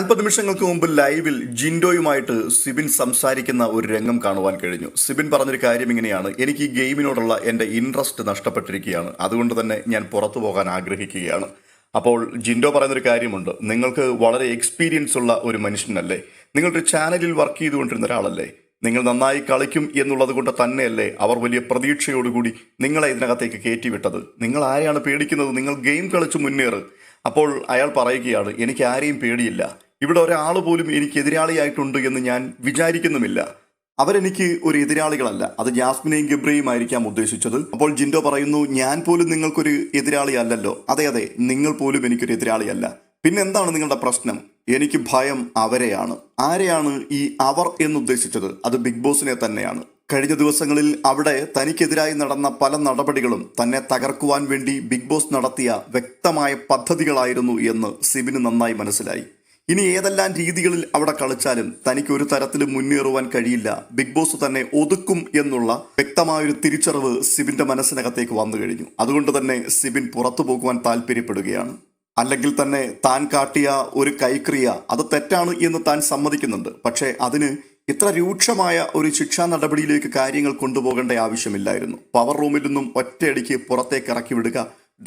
അല്പനിമിഷങ്ങൾക്ക് മുമ്പ് ലൈവിൽ ജിൻഡോയുമായിട്ട് സിബിൻ സംസാരിക്കുന്ന ഒരു രംഗം കാണുവാൻ കഴിഞ്ഞു. സിബിൻ പറഞ്ഞൊരു കാര്യം ഇങ്ങനെയാണ്. എനിക്ക് ഈ ഗെയിമിനോടുള്ള എന്റെ ഇൻട്രസ്റ്റ് നഷ്ടപ്പെട്ടിരിക്കുകയാണ്. അതുകൊണ്ട് തന്നെ ഞാൻ പുറത്തു പോകാൻ ആഗ്രഹിക്കുകയാണ്. അപ്പോൾ ജിൻഡോ പറയുന്നൊരു കാര്യമുണ്ട്. നിങ്ങൾക്ക് വളരെ എക്സ്പീരിയൻസ് ഉള്ള ഒരു മനുഷ്യനല്ലേ? നിങ്ങളൊരു ചാനലിൽ വർക്ക് ചെയ്തുകൊണ്ടിരുന്ന ഒരാളല്ലേ? നിങ്ങൾ നന്നായി കളിക്കും എന്നുള്ളത് കൊണ്ട് തന്നെയല്ലേ അവർ വലിയ പ്രതീക്ഷയോടുകൂടി നിങ്ങളെ ഇതിനകത്തേക്ക് കയറ്റിവിട്ടത്? നിങ്ങൾ ആരെയാണ് പേടിക്കുന്നത്? നിങ്ങൾ ഗെയിം കളിച്ച് മുന്നേറ്. അപ്പോൾ അയാൾ പറയുകയാണ് എനിക്ക് ആരെയും പേടിയില്ല. ഇവിടെ ഒരാൾ പോലും എനിക്ക് എതിരാളിയായിട്ടുണ്ട് എന്ന് ഞാൻ വിചാരിക്കുന്നുമില്ല. അവരെനിക്ക് ഒരു എതിരാളികളല്ല. അത് ജാസ്മിനെയും ഗബ്രയും ആയിരിക്കാം ഉദ്ദേശിച്ചത്. അപ്പോൾ ജിൻഡോ പറയുന്നു ഞാൻ പോലും നിങ്ങൾക്കൊരു എതിരാളി അല്ലല്ലോ അതെ അതെ നിങ്ങൾ പോലും എനിക്കൊരു എതിരാളിയല്ല. പിന്നെ എന്താണ് നിങ്ങളുടെ പ്രശ്നം? എനിക്ക് ഭയം അവരെയാണ്. ആരെയാണ് ഈ അവർ എന്നുദ്ദേശിച്ചത്? അത് ബിഗ് ബോസിനെ തന്നെയാണ്. കഴിഞ്ഞ ദിവസങ്ങളിൽ അവിടെ തനിക്കെതിരായി നടന്ന പല നടപടികളും തന്നെ തകർക്കുവാൻ വേണ്ടി ബിഗ് ബോസ് നടത്തിയ വ്യക്തമായ പദ്ധതികളായിരുന്നു എന്ന് സിബിന് നന്നായി മനസ്സിലായി. ഇനി ഏതെല്ലാം രീതികളിൽ അവിടെ കളിച്ചാലും തനിക്ക് ഒരു തരത്തിലും മുന്നേറുവാൻ കഴിയില്ല. ബിഗ് ബോസ് തന്നെ ഒതുക്കും എന്നുള്ള വ്യക്തമായൊരു തിരിച്ചറിവ് സിബിന്റെ മനസ്സിനകത്തേക്ക് വന്നു കഴിഞ്ഞു. അതുകൊണ്ട് തന്നെ സിബിൻ പുറത്തു പോകുവാൻ താല്പര്യപ്പെടുകയാണ്. അല്ലെങ്കിൽ തന്നെ താൻ കാട്ടിയ ഒരു കൈക്രിയ അത് തെറ്റാണ് എന്ന് താൻ സമ്മതിക്കുന്നുണ്ട്. പക്ഷേ അതിന് ഇത്ര രൂക്ഷമായ ഒരു ശിക്ഷാ നടപടിയിലേക്ക് കാര്യങ്ങൾ കൊണ്ടുപോകേണ്ട ആവശ്യമില്ലായിരുന്നു. പവർ റൂമിൽ നിന്നും ഒറ്റയടിക്ക് പുറത്തേക്ക് ഇറക്കി വിടുക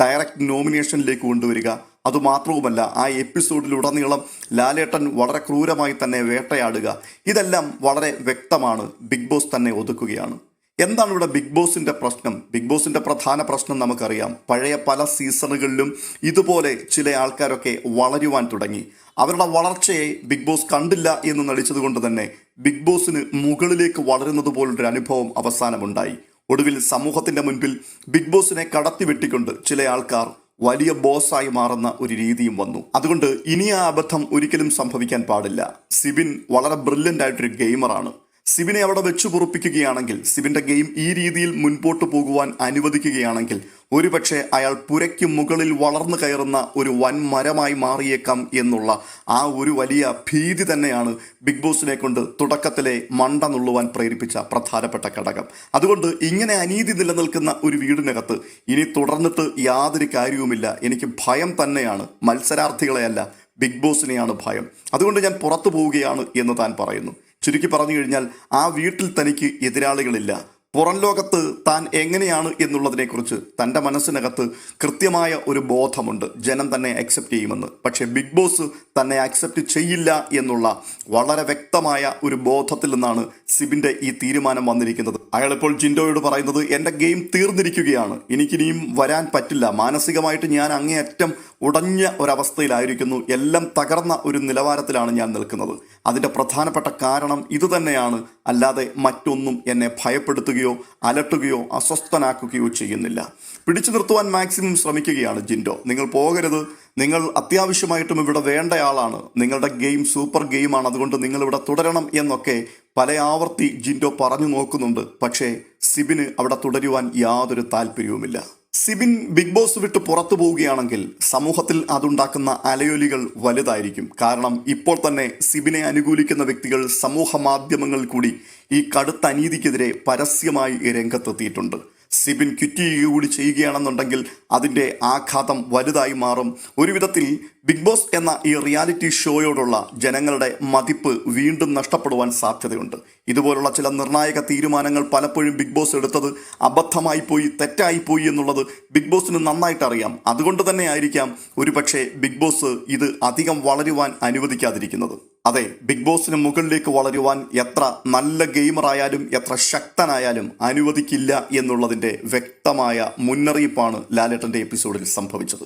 ഡയറക്റ്റ് നോമിനേഷനിലേക്ക് കൊണ്ടുവരിക അതുമാത്രവുമല്ല ആ എപ്പിസോഡിലുടനീളം ലാലേട്ടൻ വളരെ ക്രൂരമായി തന്നെ വേട്ടയാടുക. ഇതെല്ലാം വളരെ വ്യക്തമാണ്. ബിഗ് ബോസ് തന്നെ ഒതുക്കുകയാണ്. എന്താണ് ഇവിടെ ബിഗ് ബോസിന്റെ പ്രശ്നം? ബിഗ് ബോസിന്റെ പ്രധാന പ്രശ്നം നമുക്കറിയാം. പഴയ പല സീസണുകളിലും ഇതുപോലെ ചില ആൾക്കാരൊക്കെ വളരുവാൻ തുടങ്ങി. അവരുടെ വളർച്ചയെ ബിഗ് ബോസ് കണ്ടില്ല എന്ന് നടിച്ചതുകൊണ്ട് തന്നെ ബിഗ് ബോസിന് മുകളിലേക്ക് വളരുന്നത് പോലൊരു അനുഭവം അവസാനമുണ്ടായി. ഒടുവിൽ സമൂഹത്തിന്റെ മുൻപിൽ ബിഗ് ബോസിനെ കടത്തി വെട്ടിക്കൊണ്ട് ചില ആൾക്കാർ വലിയ ബോസായി മാറുന്ന ഒരു രീതിയും വന്നു. അതുകൊണ്ട് ഇനി ആ അബദ്ധം ഒരിക്കലും സംഭവിക്കാൻ പാടില്ല. സിബിൻ വളരെ ബ്രില്യന്റ് ആയിട്ടൊരു ഗെയിമറാണ് സിബിനെ അവിടെ വെച്ചു പൊറുപ്പിക്കുകയാണെങ്കിൽ സിബിന്റെ ഗെയിം ഈ രീതിയിൽ മുൻപോട്ട് പോകുവാൻ അനുവദിക്കുകയാണെങ്കിൽ ഒരുപക്ഷെ അയാൾ പുരയ്ക്ക് മുകളിൽ വളർന്നു കയറുന്ന ഒരു വൻ മരമായി മാറിയേക്കാം എന്നുള്ള ആ ഒരു വലിയ ഭീതി തന്നെയാണ് ബിഗ് ബോസിനെ കൊണ്ട് തുടക്കത്തിലെ മണ്ട നുള്ളുവാൻ പ്രേരിപ്പിച്ച പ്രധാനപ്പെട്ട ഘടകം. അതുകൊണ്ട് ഇങ്ങനെ അനീതി നിലനിൽക്കുന്ന ഒരു വീടിനകത്ത് ഇനി തുടർന്നിട്ട് യാതൊരു കാര്യവുമില്ല. എനിക്ക് ഭയം തന്നെയാണ്. മത്സരാർത്ഥികളെയല്ല ബിഗ് ബോസിനെയാണ് ഭയം. അതുകൊണ്ട് ഞാൻ പുറത്തു പോവുകയാണ് എന്ന് താൻ പറയുന്നു. ചുരുക്കി പറഞ്ഞു കഴിഞ്ഞാൽ ആ വീട്ടിൽ തനിക്ക് എതിരാളികളില്ല. പുറം ലോകത്ത് താൻ എങ്ങനെയാണ് എന്നുള്ളതിനെക്കുറിച്ച് തന്റെ മനസ്സിനകത്ത് കൃത്യമായ ഒരു ബോധമുണ്ട്. ജനം തന്നെ അക്സെപ്റ്റ് ചെയ്യുമെന്ന്. പക്ഷേ ബിഗ് ബോസ് തന്നെ അക്സെപ്റ്റ് ചെയ്യില്ല എന്നുള്ള വളരെ വ്യക്തമായ ഒരു ബോധത്തിൽ നിന്നാണ് സിബിന്റെ ഈ തീരുമാനം വന്നിരിക്കുന്നത്. അയാളിപ്പോൾ ജിൻഡോയോട് പറയുന്നത് എന്റെ ഗെയിം തീർന്നിരിക്കുകയാണ്. എനിക്കിനിയും വരാൻ പറ്റില്ല. മാനസികമായിട്ട് ഞാൻ അങ്ങേയറ്റം ഉടഞ്ഞ ഒരവസ്ഥയിലായിരിക്കുന്നു. എല്ലാം തകർന്ന ഒരു നിലവാരത്തിലാണ് ഞാൻ നിൽക്കുന്നത്. അതിന്റെ പ്രധാനപ്പെട്ട കാരണം ഇതുതന്നെയാണ്. അല്ലാതെ മറ്റൊന്നും എന്നെ ഭയപ്പെടുത്തുകയോ അലട്ടുകയോ അസ്വസ്ഥനാക്കുകയോ ചെയ്യുന്നില്ല. പിടിച്ചു നിർത്തുവാൻ മാക്സിമം ശ്രമിക്കുകയാണ് ജിൻഡോ. നിങ്ങൾ പോകരുത്. നിങ്ങൾ അത്യാവശ്യമായിട്ടും ഇവിടെ വേണ്ടയാളാണ്. നിങ്ങളുടെ ഗെയിം സൂപ്പർ ഗെയിമാണ്. അതുകൊണ്ട് നിങ്ങൾ ഇവിടെ തുടരണം എന്നൊക്കെ പല ആവർത്തി ജിൻഡോ പറഞ്ഞു നോക്കുന്നുണ്ട്. പക്ഷേ സിബിന് അവിടെ തുടരുവാൻ യാതൊരു താല്പര്യവുമില്ല. സിബിൻ ബിഗ് ബോസ് വിട്ട് പുറത്തു പോവുകയാണെങ്കിൽ സമൂഹത്തിൽ അതുണ്ടാക്കുന്ന അലയൊലികൾ വലുതായിരിക്കും. കാരണം ഇപ്പോൾ തന്നെ സിബിനെ അനുകൂലിക്കുന്ന വ്യക്തികൾ സമൂഹ മാധ്യമങ്ങളിൽ കൂടി ഈ കടുത്ത അനീതിക്കെതിരെ പരസ്യമായി രംഗത്തെത്തിയിട്ടുണ്ട്. സിബിൻ ക്വിറ്റ് കൂടി ചെയ്യുകയാണെന്നുണ്ടെങ്കിൽ അതിന്റെ ആഘാതം വലുതായി മാറും. ഒരു വിധത്തിൽ ബിഗ് ബോസ് എന്ന ഈ റിയാലിറ്റി ഷോയോടുള്ള ജനങ്ങളുടെ മതിപ്പ് വീണ്ടും നഷ്ടപ്പെടുവാൻ സാധ്യതയുണ്ട്. ഇതുപോലുള്ള ചില നിർണായക തീരുമാനങ്ങൾ പലപ്പോഴും ബിഗ് ബോസ് എടുത്തത് അബദ്ധമായി പോയി തെറ്റായി പോയി എന്നുള്ളത് ബിഗ് ബോസിന് നന്നായിട്ട് അറിയാം. അതുകൊണ്ട് തന്നെ ആയിരിക്കാം ഒരുപക്ഷെ ബിഗ് ബോസ് ഇത് അധികം വളരുവാൻ അനുവദിക്കാതിരിക്കുന്നത്. അതെ ബിഗ് ബോസിന് മുകളിലേക്ക് വളരുവാൻ എത്ര നല്ല ഗെയിമറായാലും എത്ര ശക്തനായാലും അനുവദിക്കില്ല എന്നുള്ളതിന്റെ വ്യക്തമായ മുന്നറിയിപ്പാണ് ലാലേട്ടന്റെ എപ്പിസോഡിൽ സംഭവിച്ചത്.